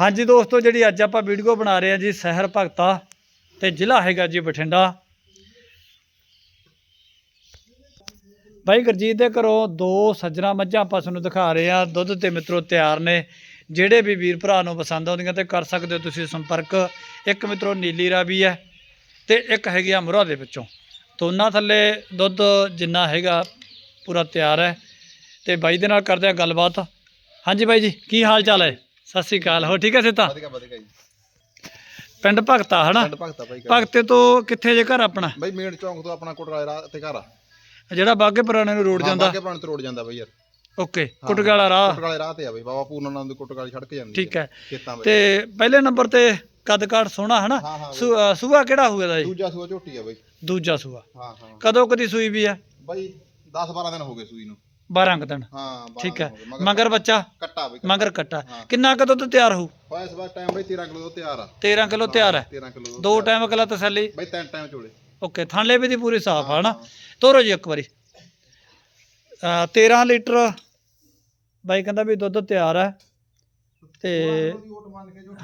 ਹਾਂਜੀ ਦੋਸਤੋ, ਜਿਹੜੀ ਅੱਜ ਆਪਾਂ ਵੀਡੀਓ ਬਣਾ ਰਹੇ ਹਾਂ ਜੀ, ਸ਼ਹਿਰ ਭਗਤਾ ਤੇ ਜ਼ਿਲ੍ਹਾ ਹੈਗਾ ਜੀ ਬਠਿੰਡਾ। ਬਾਈ ਗੁਰਜੀਤ ਦੇ ਘਰੋਂ ਦੋ ਸੱਜਣਾ ਮੱਝਾਂ ਆਪਾਂ ਤੁਹਾਨੂੰ ਦਿਖਾ ਰਹੇ ਆ ਦੁੱਧ ਤੇ ਮਿੱਤਰੋ ਤਿਆਰ ਨੇ। ਜਿਹੜੇ ਵੀ ਵੀਰ ਭਰਾ ਨੂੰ ਪਸੰਦ ਆਉਂਦੀਆਂ ਤੇ ਕਰ ਸਕਦੇ ਹੋ ਤੁਸੀਂ ਸੰਪਰਕ। ਇੱਕ ਮਿੱਤਰੋ ਨੀਲੀ ਰਾਵੀ ਹੈ ਤੇ ਇੱਕ ਹੈਗੀ ਆ ਮੁਰਾ ਦੇ ਵਿੱਚੋਂ। ਦੋਨਾਂ ਥੱਲੇ ਦੁੱਧ ਜਿੰਨਾ ਹੈਗਾ ਪੂਰਾ ਤਿਆਰ ਹੈ। ਤੇ ਬਾਈ ਦੇ ਨਾਲ ਕਰਦੇ ਆ ਗੱਲਬਾਤ। ਹਾਂਜੀ ਬਾਈ ਜੀ, ਕੀ ਹਾਲ ਚਾਲ ਹੈ? ਸਤਿ ਸ੍ਰੀ ਅਕਾਲ। ਹੋ ਠੀਕ ਹੈ ਸਿੱਤਾ ਵਧੀਆ ਵਧੀਆ ਜੀ। ਪਿੰਡ ਭਗਤਾ ਹਨਾ? ਪਿੰਡ ਭਗਤਾ ਬਾਈ ਘਰ। ਭਗਤੇ ਤੋਂ ਕਿੱਥੇ ਜੇ ਘਰ ਆਪਣਾ? ਬਾਈ ਮੇਨ ਚੌਂਕ ਤੋਂ ਆਪਣਾ ਕੋਟਰਾਲੇ ਰਾਹ ਤੇ ਘਰ ਆ। ਜਿਹੜਾ ਬਾਗੇ ਪੁਰਾਣੇ ਨੂੰ ਰੋਡ ਜਾਂਦਾ? ਬਾਗੇ ਪਾਣ ਤੇ ਰੋਡ ਜਾਂਦਾ ਬਾਈ ਯਾਰ। ਓਕੇ ਕੁਟਗਾਲਾ ਰਾਹ? ਕੋਟਰਾਲੇ ਰਾਹ ਤੇ ਆ ਬਾਈ। ਬਾਬਾ ਪੂਰਨ ਨਾਮ ਦੀ ਕੋਟਰਾਲੇ ਛੜਕ ਜਾਂਦੀ ਠੀਕ ਹੈ। ਖੇਤਾਂ ਵਿੱਚ ਤੇ ਪਹਿਲੇ ਨੰਬਰ ਤੇ ਕੱਦ ਕਾਠ ਸੋਹਣਾ ਹਨਾ? ਹਾਂ ਸੂਆ ਕਿਹੜਾ ਹੋਊਗਾ ਦਾ ਜੀ? ਦੂਜਾ ਸੂਆ ਝੋਟੀ ਆ ਬਾਈ। ਦੂਜਾ ਸੂਆ। ਹਾਂ ਹਾਂ। ਕਦੋਂ ਕਦੀ ਸੂਈ ਵੀ ਆ? ਬਾਈ 10 12 ਦਿਨ ਹੋ ਗਏ ਸੂਈ ਨੂੰ। 12 ਕੁ ਦਿਨ। ਹਾਂ 12 ਠੀਕ ਹੈ। ਹੋ ਗਏ। ਮਗਰ ਬੱਚਾ? ਕੱਟਾ ਬਾਈ ਮਗਰ ਕੱਟਾ। ਹਾਂ। ਕਿੰਨਾ ਕਦੋਂ ਤੋਂ ਤਿਆਰ ਹੋਊ? ਹੋਇਆ ਇਸ ਵਾਰ ਟਾਈਮ ਬਾਈ 13 ਕਿਲੋ ਤੋਂ ਤਿਆਰ ਆ। 13 ਕਿਲੋ ਤਿਆਰ ਹੈ 13 ਕਿਲੋ ਤੋਂ ਦੋ ਟਾਈਮ ਅਗਲਾ ਤਸੱਲੀ। ਬਾਈ ਤਿੰਨ ਟਾਈਮ ਚੋਲੇ ਓਕੇ ਥਾਂਲੇ ਵੀ ਦੀ ਪੂਰੀ ਸਾਫ਼ ਹਾਂ। ਤੋਰੋ ਜੀ ਇੱਕ ਵਾਰੀ। ਅ, 13 ਲੀਟਰ ਬਾਈ ਕਹਿੰਦਾ ਵੀ ਦੁੱਧ ਤਿਆਰ ਹੈ ਤੇ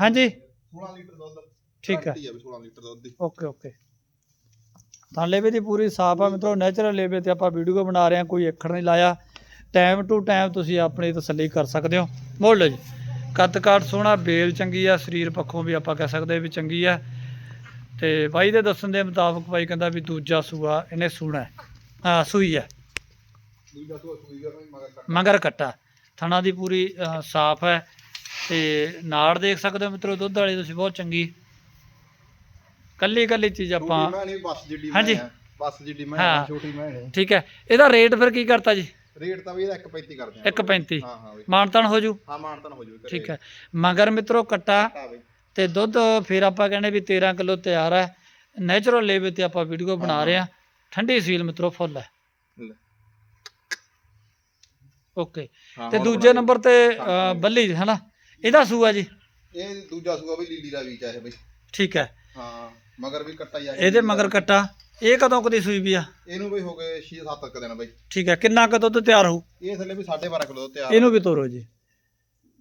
ਹਾਂਜੀ। 16 ਲੀਟਰ ਦੁੱਧ। ਠੀਕ ਹੈ ਹੀ ਆ ਵੀ 16 ਲੀਟਰ ਦੁੱਧ ਦੀ। Okay okay. ਤਾਂ ਲੇਵੇ ਦੀ ਪੂਰੀ ਸਾਫ਼ ਆ ਮਿੱਤਰੋ ਨੈਚੁਰਲ ਲੇਵੇ ਤੇ ਆਪਾਂ ਵੀਡੀਓ ਬਣਾ ਰਹੇ ਹਾਂ ਕੋਈ ਅੱਖਰ ਨਹੀਂ ਲਾਇਆ। ਟਾਈਮ ਟੂ ਟਾਈਮ ਤੁਸੀਂ ਆਪਣੀ ਤਸੱਲੀ ਕਰ ਸਕਦੇ ਹੋ। ਮੋੜ ਲਓ ਜੀ। ਕੱਦ ਕਾਠ ਸੋਹਣਾ ਬੇਲ ਚੰਗੀ ਆ ਸਰੀਰ ਪੱਖੋਂ ਵੀ ਆਪਾਂ ਕਹਿ ਸਕਦੇ ਵੀ ਚੰਗੀ ਆ। ਤੇ ਬਾਈ ਦੇ ਦੱਸਣ ਦੇ ਮੁਤਾਬਕ ਬਾਈ ਕਹਿੰਦਾ ਵੀ ਦੂਜਾ ਸੂਆ ਇਹਨੇ ਸੂਣਾ ਹਾਂ। ਸੂਈ ਕਰਨੀ ਮਗਰ ਕੱਟ। ਥਣਾ ਦੀ ਪੂਰੀ ਸਾਫ਼ ਹੈ। ਤੇ ਨਾੜ ਦੇਖ ਸਕਦੇ ਹੋ ਮਿੱਤਰੋ ਦੁੱਧ ਵਾਲੀ ਤੁਸੀਂ ਬਹੁਤ ਚੰਗੀ। ਕੱਲੀ ਕੱਲੀ ਚੀਜ਼ ਆਪਾਂ ਹਾਂਜੀ। ਆ। ਬੱਸ ਜਿੱਡੀ ਮੈਂ। ਆ, ਛੋਟੀ ਮੈਂ ਠੀਕ ਹੈ। ਇਹਦਾ ਰੇਟ ਫਿਰ ਕੀ ਕਰਤਾ ਜੀ? ਰੇਟ ਤਾਂ ਵੀ ਇਹਦਾ 1.35 ਕਰਦੇ ਆ 1.35 ਹਾਂ ਹਾਂ ਬਈ। ਮਾਨਤਾਨ ਹੋ ਜੂ? ਹਾਂ ਮਾਨਤਨ ਹੋ ਜੂ ਠੀਕ ਹੈ। ਮਗਰ ਮਿੱਤਰੋ ਕੱਟਾ ਹਾਂ ਬਈ। ਤੇ ਦੁੱਧ ਫਿਰ ਆਪਾਂ ਕਹਿੰਦੇ ਵੀ 13 ਕਿਲੋ ਤਿਆਰ ਹੈ। ਨੇਚਰਲ ਲੇਵੇ ਤੇ ਆਪਾਂ ਵੀਡੀਓ ਬਣਾ ਰਹੇ ਆ ਠੰਡੀ ਸੀਲ ਮਿੱਤਰੋ ਫੁੱਲ ਹੈ। ਲੈ। ਓਕੇ। ਹਾਂ, ਤੇ ਹੋਰ ਦੂਜੇ ਬਣਾ ਨੰਬਰ ਤੇ ਅ, ਬੱਲੀ ਹੈ ਨਾ ਇਹਦਾ ਸੂਆ ਜੀ। ਇਹ ਦੂਜਾ ਸੂਆ ਬਈ ਲੀਲੀ ਦਾ ਵੀ ਚਾਹੇ ਬਈ। ਠੀਕ ਹੈ। ਹਾਂ ਮਗਰ ਵੀ ਕੱਟਾ ਹੀ ਆ। ਇਹਦੇ ਮਗਰ ਕੱਟਾ। ਇਹ ਕਦੋਂ ਕਦੀ ਸੂਈ ਵੀ ਆ? ਇਹਨੂੰ ਬਈ ਹੋ ਗਏ 6-7 ਤੱਕ ਦਿਨ ਬਈ। ਠੀਕ ਹੈ ਕਿੰਨਾ ਕੁ ਦੁੱਧ ਤਿਆਰ ਹੋਊ? ਇਹ ਥੱਲੇ ਵੀ 12.5 ਕਿਲੋ ਤਿਆਰ ਇਹਨੂੰ ਵੀ ਤੋਰੋ ਜੀ।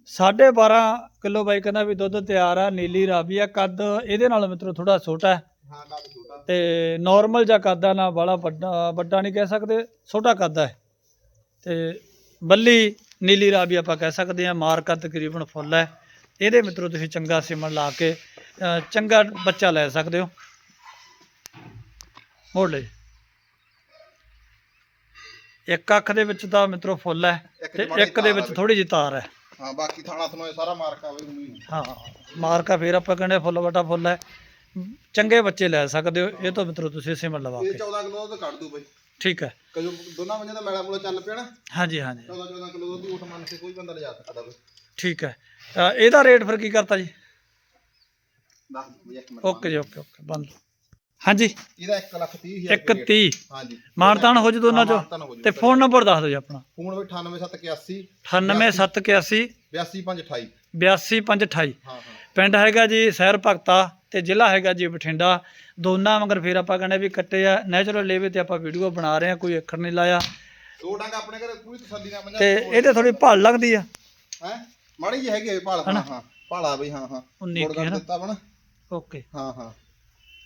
12.5 ਕਿਲੋ ਬਾਈ ਕਹਿੰਦਾ ਵੀ ਦੁੱਧ ਤਿਆਰ ਆ ਨੀਲੀ ਰਾਵੀ ਆ ਕੱਦ ਇਹਦੇ ਨਾਲ ਮਿੱਤਰੋ ਥੋੜਾ ਛੋਟਾ ਹੈ। ਹਾਂ ਕੱਦ ਛੋਟਾ। ਤੇ ਨਾਰਮਲ ਜਿਹਾ ਕੱਦ ਆ ਨਾ ਬੜਾ ਵੱਡਾ ਵੱਡਾ ਨਹੀਂ ਕਹਿ ਸਕਦੇ ਛੋਟਾ ਕੱਦ ਹੈ ਤੇ ਬੱਲੀ ਨੀਲੀ ਰਾਵੀ ਆਪਾਂ ਕਹਿ ਸਕਦੇ ਆ ਮਾਰਕਾ ਤਕਰੀਬਨ ਫੁੱਲ ਹੈ। ਇਹਦੇ ਮਿੱਤਰੋ ਤੁਸੀਂ ਚੰਗਾ ਸਿਮਣ ਲਾ ਕੇ ਚੰਗਾ ਬੱਚਾ ਲੈ ਸਕਦੇ ਹੋ। ਮੋੜ ਲਈ ਇੱਕ ਅੱਖ ਦੇ ਵਿੱਚ ਤਾਂ ਮਿੱਤਰੋ ਫੁੱਲ ਹੈ ਇੱਕ ਤੇ ਇੱਕ ਦੇ ਤਾਰ ਵਿੱਚ ਥੋੜੀ ਜਿਹੀ ਤਾਰ ਹੈ। ਹਾਂ ਬਾਕੀ ਥਾਣਾ ਥਨੋਏ ਸਾਰਾ ਮਾਰਕਾ ਬਈ ਉਮੀ ਹਾਂ। ਮਾਰਕਾ ਫੇਰ ਆਪਾਂ ਕਹਿੰਦੇ ਫੁੱਲ ਵਟਾ ਫੁੱਲ ਹੈ। ਚੰਗੇ ਬੱਚੇ ਲੈ ਸਕਦੇ ਹੋ। ਇਹ ਤੋਂ ਮਿੱਤਰੋ ਤੁਸੀਂ ਸਿਮਣ ਲਵਾ ਇਹ ਕੇ। 14 ਕਿਲੋ ਦੁੱਧ ਕੱਢ ਦੂ ਬਈ। ਠੀਕ ਹੈ। ਕਜੋ ਦੋਨਾਂ ਮੰਝਾਂ ਦਾ ਮੈਲਾ ਮੂਲਾ ਚੱਲ ਪਿਆ ਨਾ। ਹਾਂਜੀ ਹਾਂਜੀ। 14 14 ਕਿਲੋ ਦੁੱਧ ਦੀ ਉਠ ਮੰਨ ਕੇ ਕੋਈ ਬੰਦਾ ਲਿਜਾ ਸਕਦਾ ਬਈ। ਠੀਕ ਹੈ। ਅ, ਇਹਦਾ ਰੇਟ ਫਿਰ ਕੀ ਕਰਤਾ ਜੀ? ਦੱਸ ਬਈ ਇੱਕ ਮਿੰਟ ਓਕੇ ਜੀ ਓਕੇ ਓਕੇ ਬੰਦ। ਹਾਂਜੀ। ਇਹਦਾ 1 ਲੱਖ 30 ਹਜ਼ਾਰ 1 30 ਹਾਂਜੀ। ਮਾਨਤਾਨ ਹੋ ਜੂ ਦੋਨਾਂ ਚੋਂ। ਤੇ ਫੋਨ ਨੰਬਰ ਦੱਸ ਦਿਓ ਜੀ ਆਪਣਾ। ਫੋਨ ਬਈ 98781 98781 82528 82528 ਹਾਂ ਹਾਂ। ਪਿੰਡ ਹੈਗਾ ਜੀ ਸ਼ਹਿਰ ਭਗਤਾ ਤੇ ਜ਼ਿਲ੍ਹਾ ਹੈਗਾ ਜੀ ਬਠਿੰਡਾ। ਦੋਨਾਂ ਮਗਰ ਫਿਰ ਆਪਾਂ ਕਹਿੰਦੇ ਵੀ ਕੱਟੇ ਆ। ਨੈਚੁਰਲ ਲੇਵੇ ਤੇ ਆਪਾਂ ਵੀਡੀਓ ਬਣਾ ਰਹੇ ਆ ਕੋਈ ਅੱਖਰ ਨਹੀਂ ਲਾਇਆ। ਦੋ ਡੰਗ ਆਪਣੇ ਘਰੇ ਪੂਰੀ ਤਸੱਲੀ ਨਾਲ ਤੇ ਇਹਦੇ ਥੋੜੀ ਭਾਲ ਲੱਗਦੀ ਆ। ਹੈ? ਮਾੜੀ ਜੀ ਹੈਗੀ ਭਾਲ ਹਾਂ ਹਾਂ। ਭਾਲਾ ਬਈ ਹਾਂ ਹਾਂ। 19 ਮੁੜ ਕੀ ਹੈ ਨਾ। ਦਿੱਤਾ ਬਣ ਓਕੇ। ਹਾਂ ਹਾਂ।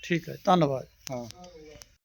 ਠੀਕ ਹੈ ਧੰਨਵਾਦ। ਹਾਂ।